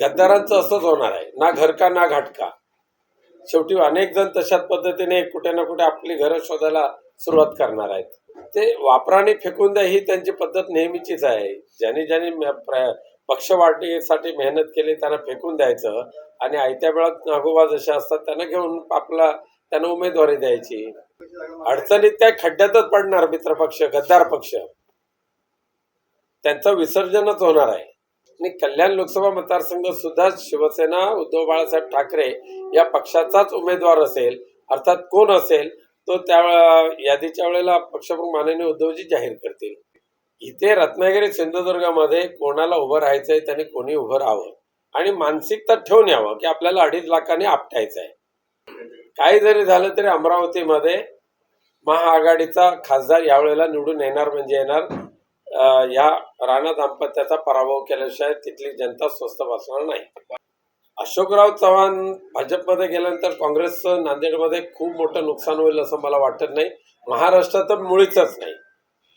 गद्दारांचं असंच होणार आहे. ना घरका ना घाटका शेवटी अनेक जण तशाच पद्धतीने कुठे ना कुठे आपली घरं शोधायला सुरुवात करणार आहेत. ते वापराने फेकून द्या ही त्यांची पद्धत नेहमीचीच आहे. ज्यांनी ज्यांनी पक्ष वाढण्यासाठी मेहनत केली त्यांना फेकून द्यायचं आणि आयत्या वेळात नागोबा जसे असतात त्यांना घेऊन आपला त्यांना उमेदवारी द्यायची. अडचणीत त्या खड्ड्यातच पडणार मित्रपक्ष गद्दार पक्ष. त्यांचं विसर्जनच होणार आहे. आणि कल्याण लोकसभा मतदारसंघ सुद्धा शिवसेना उद्धव बाळासाहेब ठाकरे या पक्षाचाच उमेदवार असेल अर्थात कोण असेल तो त्या यादीच्या वेळेला पक्षप्रमुख माननीय उद्धवजी जाहीर करतील. इथे रत्नागिरी सिंधुदुर्गामध्ये कोणाला उभं राहायचंय त्याने कोणी उभं राहावं? आणि मानसिकता ठेवून यावं की आपल्याला अडीच लाखांनी आपटायचं आहे काही जरी झालं तरी अमरावतीमध्ये महाआघाडीचा खासदार यावेळेला निवडून येणार म्हणजे येणार या राणा दाम्पत्याचा पराभव केल्याशिवाय तिथली जनता स्वस्थ बसणार नाही. अशोकराव चव्हाण भाजपमध्ये गेल्यानंतर काँग्रेसचं नांदेडमध्ये खूप मोठं नुकसान होईल असं मला वाटत नाही. महाराष्ट्रात तर मुळीच नाही.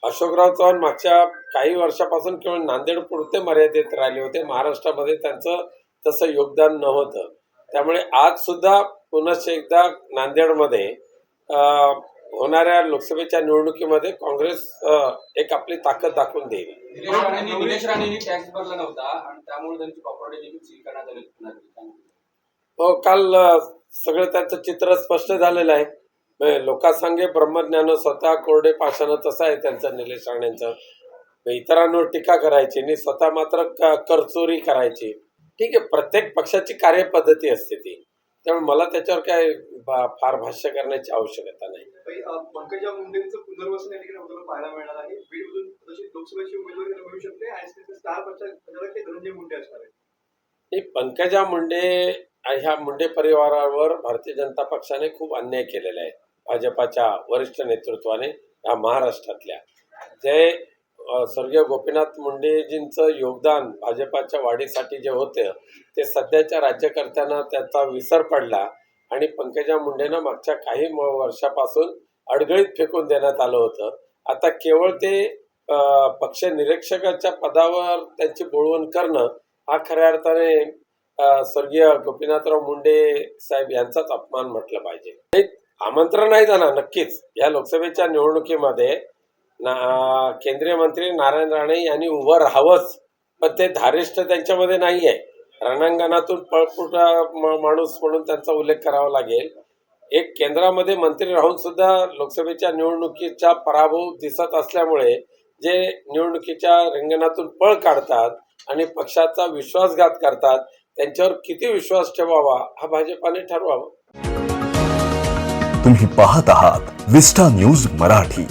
अशोकराव चव्हाण मागच्या काही वर्षापासून केवळ नांदेड पुरते मर्यादित राहिले होते. महाराष्ट्रामध्ये त्यांचं तसं योगदान नव्हतं. त्यामुळे आज सुद्धा पुनश्च एकदा नांदेडमध्ये होणाऱ्या लोकसभेच्या निवडणुकीमध्ये काँग्रेस एक आपली ताकद दाखवून देईल. निलेश राणेंनी निलेश राणेंनी टॅक्स भरला नव्हता आणि त्यामुळे त्यांची प्रॉपर्टी देखील सील करण्यात आली होती. नागरिकांनी. हो काल सगळं त्यांचं चित्र स्पष्ट झालेलं आहे. लोकांसांगे ब्रह्मज्ञान स्वतः कोरडे पाषाण तसं आहे त्यांचं निलेश राणेंचं. इतरांवर टीका करायची आणि स्वतः मात्र करचोरी करायची. ठीक आहे प्रत्येक पक्षाची कार्यपद्धती असते ती. त्यामुळे मला त्याच्यावर काय फार भाष्य करण्याची आवश्यकता नाही. पंकजा मुंडेंचं पुनर्वसन या ठिकाणी आपल्याला पाहायला मिळणार आहे. बीडमधून तशी लोकसभेची उमेदवारी मिळू शकते. आणि स्टार प्रचारक हे धनंजय मुंडे असणार आहे पंकजा मुंडे ह्या मुंडे परिवारावर भारतीय जनता पक्षाने खूप अन्याय केलेला आहे. भाजपाच्या वरिष्ठ नेतृत्वाने या महाराष्ट्रातल्या. जे स्वर्गीय गोपीनाथ मुंडेजींचं योगदान भाजपाच्या वाढीसाठी जे होतं ते सध्याच्या राज्यकर्त्यांना त्याचा विसर पडला. आणि पंकजा मुंडेंना मागच्या काही वर्षापासून अडगळीत फेकून देण्यात आलं होतं. आता केवळ ते पक्ष निरीक्षकाच्या पदावर त्यांची बोळवण करणं हा खऱ्या अर्थाने स्वर्गीय गोपीनाथराव मुंडे साहेब यांचाच अपमान म्हटलं पाहिजे. एक आमंत्रण आहे जाणार नक्कीच. या लोकसभेच्या निवडणुकीमध्ये ना केंद्रीय मंत्री नारायण राणे यांनी उभं राहावंच पण ते धारिष्ट त्यांच्यामध्ये नाही आहे रणांगणातून पळपुटा म- माणूस म्हणून त्यांचा उल्लेख करावा लागेल. एक केंद्रामध्ये मंत्री राहून सुद्धा लोकसभेच्या निवडणुकीचा पराभव दिसत असल्यामुळे जे निवडणुकीच्या रिंगणातून पळ काढतात आणि पक्षाचा विश्वासघात करतात त्यांच्यावर किती विश्वास ठेवावा हा भाजपाने ठरवावा. तुम्ही पाहत आहात विस्टा न्यूज मराठी.